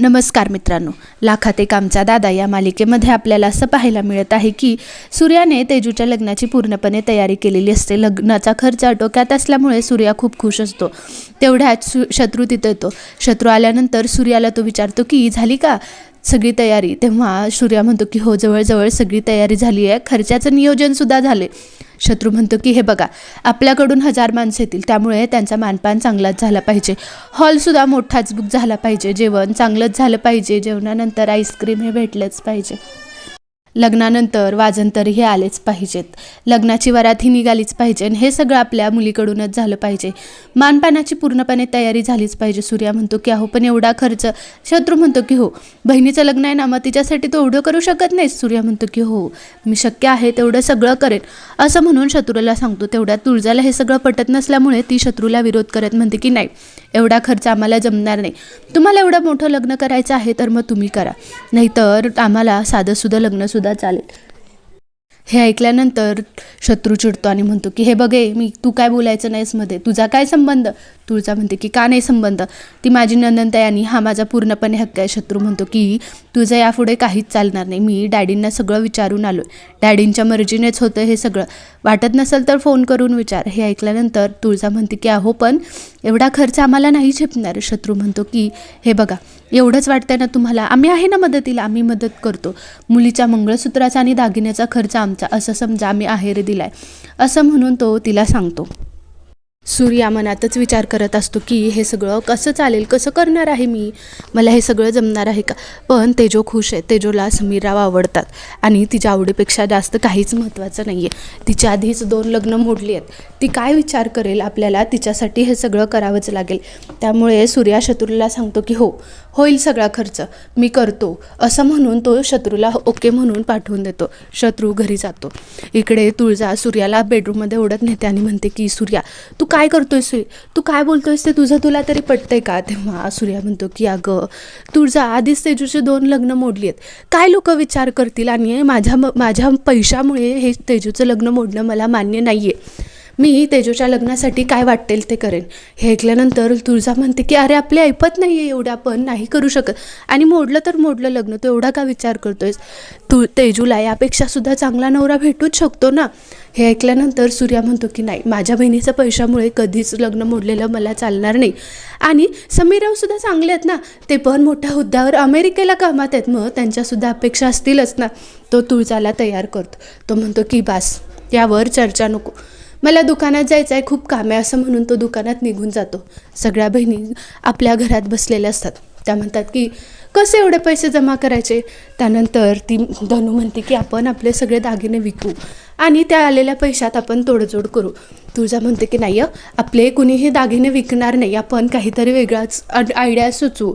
नमस्कार मित्रांनो. लाखाते कामचा आमचा दादा या मालिकेमध्ये आपल्याला असं पाहायला मिळत आहे की सूर्याने तेजूच्या लग्नाची पूर्णपणे तयारी केलेली असते. लग्नाचा खर्च आटोक्यात असल्यामुळे सूर्या खूप खुश असतो. तेवढ्यात सु शत्रू तिथं येतो. शत्रू आल्यानंतर सूर्याला तो विचारतो की झाली का सगळी तयारी? तेव्हा सूर्या म्हणतो की हो जवळजवळ सगळी तयारी झाली आहे. खर्चाचं नियोजनसुद्धा झाले शत्रू म्हणतो की हे बघा आपल्याकडून हजार माणसं येतील त्यामुळे त्यांचा मानपान चांगलाच झाला पाहिजे. हॉलसुद्धा मोठाच बुक झाला पाहिजे जेवण चांगलंच झालं पाहिजे जेवणानंतर आईस्क्रीम हे भेटलंच पाहिजे. लग्नानंतर वाजंतर हे आलेच पाहिजेत. लग्नाची वरात ही निघालीच पाहिजे आणि हे सगळं आपल्या मुलीकडूनच झालं पाहिजे. मानपानाची पूर्णपणे तयारी झालीच पाहिजे सूर्या म्हणतो की अहो पण एवढा खर्च. शत्रू म्हणतो की हो बहिणीचं लग्न आहे ना मग तिच्यासाठी तो एवढं करू शकत नाही सूर्या म्हणतो की हो मी शक्य आहे तेवढं सगळं करेन. असं म्हणून शत्रूला सांगतो तेवढ्या तुळजाला हे सगळं पटत नसल्यामुळे ती शत्रूला विरोध करत म्हणते की नाही एवढा खर्च आम्हाला जमणार नाही. तुम्हाला एवढं मोठं लग्न करायचं आहे तर मग तुम्ही करा. नाहीतर आम्हाला साधंसुद्धा लग्नसुद्धा चालेल. हे ऐकल्यानंतर शत्रू चिडतो आणि म्हणतो की हे बघे मी तू काय बोलायचं नाहीसमध्ये. तुझा काय संबंध? तुळजा म्हणते की का नाही संबंध? ती माझी नंदनता आहे आणि हा माझा पूर्णपणे हक्क आहे. शत्रू म्हणतो की तुझं यापुढे काहीच चालणार नाही. मी डॅडींना सगळं विचारून आलो डॅडींच्या मर्जीनेच होतं हे सगळं. वाटत नसेल तर फोन करून विचार. हे ऐकल्यानंतर तुळजा म्हणते की अहो पण एवढा खर्च आम्हाला नाही झेपणार शत्रू म्हणतो की हे बघा एवढंच वाटतंय ना तुम्हाला? आम्ही आहे ना मदतीला आम्ही मदत करतो. मुलीच्या मंगळसूत्राचा आणि दागिन्याचा खर्च आमचा असं समजा आम्ही आहेर दिलाय. असं म्हणून तो तिला सांगतो. सूर्या मनातच विचार करत असतो की हे सगळं कसं चालेल कसं करणार आहे मी? मला हे सगळं जमणार आहे का? पण तेजो खुश आहे. तेजोला समीरराव आवडतात. आणि तिच्या आवडीपेक्षा जास्त काहीच महत्त्वाचं नाही आहे तिच्या आधीच दोन लग्न मोडली आहेत. ती काय विचार करेल आपल्याला? तिच्यासाठी हे सगळं करावंच लागेल. त्यामुळे सूर्या शत्रूला सांगतो की हो होईल सगळा खर्च. मी करतो. असं म्हणून तो शत्रूला ओके म्हणून पाठवून देतो. शत्रू घरी जातो. इकडे तुळजा सूर्याला बेडरूममध्ये ओढत नेते आणि म्हणते की सूर्या तू काय करतोयस तू काय बोलतोयस ते? तुझं तुला तरी पटतंय का? तेव्हा सूर्या म्हणतो की अगं तुळजा आधीच तेजूचे दोन लग्न मोडली आहेत काय लोक विचार करतील आणि माझ्या माझ्या पैशामुळे हे तेजूचं लग्न मोडणं मला मान्य नाही आहे मी तेजूच्या लग्नासाठी काय वाटेल ते करेन. हे ऐकल्यानंतर तुळजा म्हणते की अरे आपली ऐपत नाही आहे एवढं आपण नाही करू शकत. आणि मोडलं तर मोडलं लग्न तो एवढा का विचार करतोयस? तू तेजूला यापेक्षा सुद्धा चांगला नवरा भेटूच शकतो ना? हे ऐकल्यानंतर सूर्या म्हणतो की नाही माझ्या बहिणीच्या पैशामुळे कधीच लग्न मोडलेलं मला चालणार नाही. आणि समीरावसुद्धा चांगले आहेत ना? ते पण मोठ्या हुद्द्यावर अमेरिकेला कामात आहेत. मग त्यांच्यासुद्धा अपेक्षा असतीलच ना? तो तुळजाला तयार करतो. तो म्हणतो की बास यावर चर्चा नको. मला दुकानात जायचं आहे खूप काम आहे असं म्हणून तो दुकानात निघून जातो. सगळ्या बहिणी आपल्या घरात बसलेल्या असतात. त्या म्हणतात की कसे एवढे पैसे जमा करायचे? त्यानंतर ती धनू म्हणते की आपण आपले सगळे दागिने विकू आणि त्या आलेल्या पैशात आपण तोडजोड करू. तुळजा म्हणते की नाही आपले कुणीही दागिने विकणार नाही. आपण काहीतरी वेगळाच आयडिया सुचवू.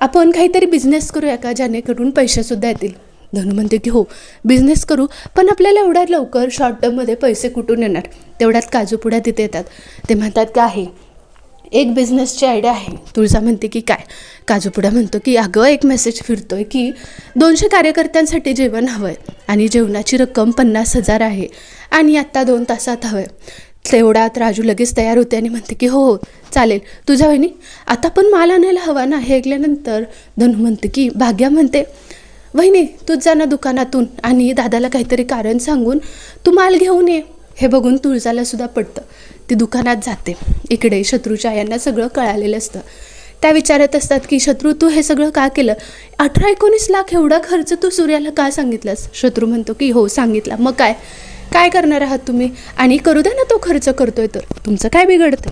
आपण काहीतरी बिझनेस करूया का? जेणेकरून पैसेसुद्धा येतील. धनु म्हणते की हो बिझनेस करू पण आपल्याला एवढ्या लवकर शॉर्ट टर्ममध्ये पैसे कुठून येणार? तेवढ्यात काजूपुड्या तिथे येतात. ते म्हणतात की आहे एक बिझनेसची आयडिया आहे. तुळजा म्हणते की काय? काजूपुडा म्हणतो की अगं एक मेसेज फिरतो आहे की दोनशे कार्यकर्त्यांसाठी जेवण हवं आहे आणि जेवणाची रक्कम पन्नास हजार आहे आणि आत्ता दोन तासात हवं आहे तेवढ्यात राजू लगेच तयार होते आणि म्हणते की हो हो चालेल. तुझ्या वहिनी आता पण माल आणायला हवा ना? हे ऐकल्यानंतर धनु म्हणते की भाग्या म्हणते वहिनी तूच जा ना दुकानातून आणि दादाला काहीतरी कारण सांगून तू माल घेऊन ये. हे बघून तुळजाला सुद्धा पडतं ती दुकानात जाते. इकडे शत्रूच्या यांना सगळं कळालेलं असतं. त्या विचारत असतात की शत्रू तू हे सगळं का केलं? अठरा एकोणीस लाख एवढा खर्च तू सूर्याला का सांगितलास? शत्रू म्हणतो की हो सांगितला. मग काय? काय करणार आहात तुम्ही? आणि करू द्या ना तो खर्च करतोय तर. तुमचं काय बिघडतं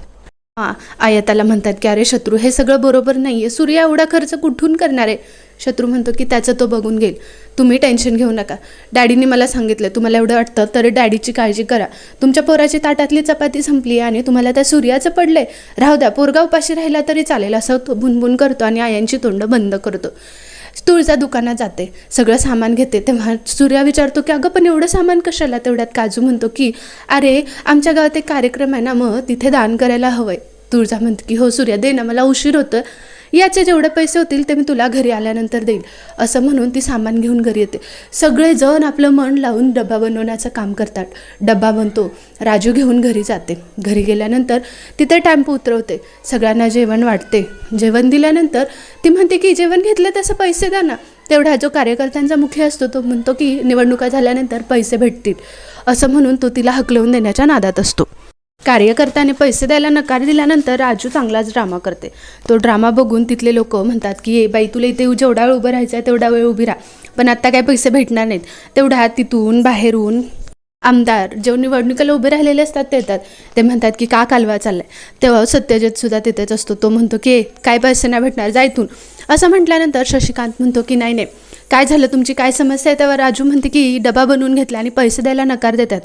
हां आयताला म्हणतात की अरे शत्रू हे सगळं बरोबर नाही आहे सूर्या एवढा खर्च कुठून करणार आहे? शत्रू म्हणतो की त्याचं तो बघून घेईल. तुम्ही टेन्शन घेऊ नका. डॅडीने मला सांगितलं तुम्हाला एवढं वाटतं तर डॅडीची काळजी करा. तुमच्या पोराची ताटातली चपाती संपली आणि तुम्हाला त्या सूर्याचं पडलंय. राहू द्या पोरगा उपाशी राहिला तरी चालेल असं तो भुनभुन करतो आणि आयांची तोंड बंद करतो. तुळजा दुकानात जाते. सगळं सामान घेते. तेव्हा सूर्या विचारतो की अगं पण एवढं सामान कशाला? तेवढ्यात काजू म्हणतो की अरे आमच्या गावात एक कार्यक्रम आहे ना मग तिथे दान करायला हवंय. तुळजा म्हणते की हो सूर्या दे ना मला उशीर होतं याचे जेवढे पैसे होतील ते मी तुला घरी आल्यानंतर देईल. असं म्हणून ती सामान घेऊन घरी येते. सगळेजण आपलं मन लावून डबा बनवण्याचं काम करतात. डबा बनतो राजू घेऊन घरी जाते. घरी गेल्यानंतर तिथे टॅम्पो उतरवते. सगळ्यांना जेवण वाटते जेवण दिल्यानंतर ती म्हणते की जेवण घेतलं तसं पैसे द्या ना. तेवढा जो कार्यकर्त्यांचा मुख्य असतो तो म्हणतो की निवडणुका झाल्यानंतर पैसे भेटतील. असं म्हणून तो तिला हकलवून देण्याच्या नादात असतो. कार्यकर्त्याने पैसे द्यायला नकार दिल्यानंतर राजू चांगलाच ड्रामा करते. तो ड्रामा बघून तिथले लोक म्हणतात की ए बाई तुला इथे जेवढा वेळ उभं राहायचं आहे तेवढा वेळ उभी राहा. पण आत्ता काय पैसे भेटणार नाहीत. तेवढ्या तिथून बाहेरून आमदार जे निवडणुकीला उभे राहिलेले असतात ते येतात. ते म्हणतात की का कालवा चाललाय? तेव्हा सत्यजित सुद्धा तिथेच असतो. तो म्हणतो की काय पैसे नाही भेटणार? जायतून असं म्हटल्यानंतर शशिकांत म्हणतो की नाही नाही. काय झालं? तुमची काय समस्या आहे? तेव्हा राजू म्हणते की डबा बनवून घेतला आणि पैसे द्यायला नकार देतात.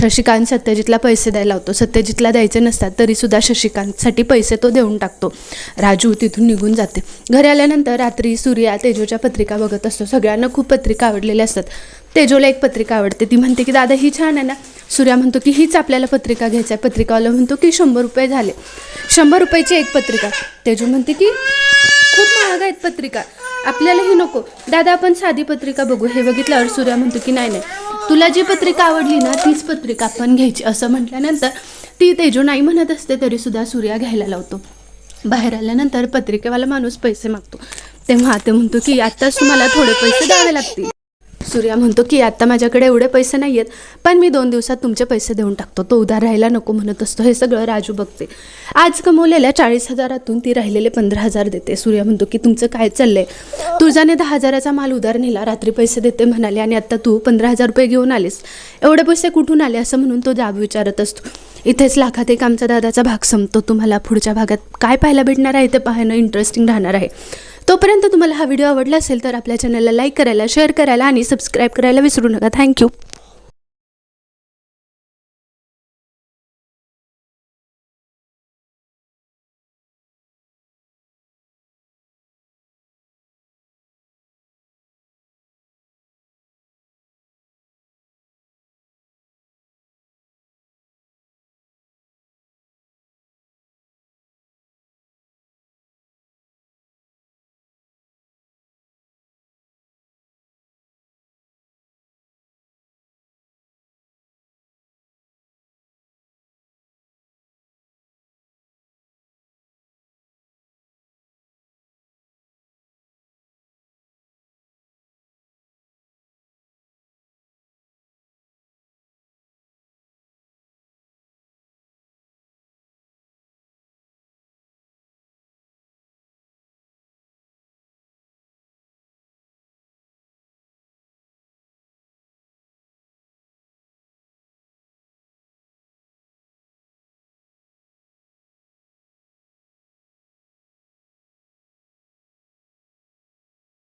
शशिकांत सत्यजितला पैसे द्यायला लावतो. सत्यजितला द्यायचे नसतात तरीसुद्धा शशिकांतसाठी पैसे तो देऊन टाकतो. राजू तिथून निघून जाते. घरी आल्यानंतर रात्री सूर्या तेजोच्या पत्रिका बघत असतो. सगळ्यांना खूप पत्रिका आवडलेल्या असतात. तेजोला एक पत्रिका आवडते. ती म्हणते की दादा ही छान आहे ना. सूर्या म्हणतो की हीच आपल्याला पत्रिका घ्यायचा आहे. पत्रिकावाला म्हणतो की शंभर रुपये झाले. शंभर रुपयाची एक पत्रिका. तेजो म्हणते की खूप महाग आहेत पत्रिका. आपल्यालाही नको. दादा आपण साधी पत्रिका बघू. हे बघितल्यावर सूर्या म्हणतो की नाही नाही. तुला जी पत्रिका आवडली ना तीच पत्रिका आपण घ्यायची. असं म्हटल्यानंतर ती तेजू नाही म्हणत असते तरीसुद्धा सूर्या घ्यायला लावतो. बाहेर आल्यानंतर पत्रिकेवाला माणूस पैसे मागतो. तेव्हा ते म्हणतो की आत्ताच तुम्हाला थोडे पैसे द्यावे लागतील. सूर्या म्हणतो की आत्ता माझ्याकडे एवढे पैसे नाही आहेत पण मी दोन दिवसात तुमचे पैसे देऊन टाकतो. तो उधार राहायला नको म्हणत असतो. हे सगळं राजू बघते. आज कमवलेल्या चाळीस हजारातून ती राहिलेले पंधरा हजार देते. सूर्या म्हणतो की तुमचं काय चाललंय? तुझ्याने दहा हजाराचा माल उधार नेला रात्री पैसे देते म्हणाले आणि आत्ता तू पंधरा हजार रुपये घेऊन आलीस. एवढे पैसे कुठून आले? असं म्हणून तो जाब विचारत असतो. इथेच लाखात एक आमचा दादाचा भाग संपतो. तुम्हाला पुढच्या भागात काय पाहायला भेटणार आहे? ते पाहणं इंटरेस्टिंग राहणार आहे. तोपर्यंत तुम्हाला हा व्हिडिओ आवडला असेल तर आपल्या चॅनलला लाईक करायला शेअर करायला आणि सबस्क्राईब करायला विसरू नका. थँक्यू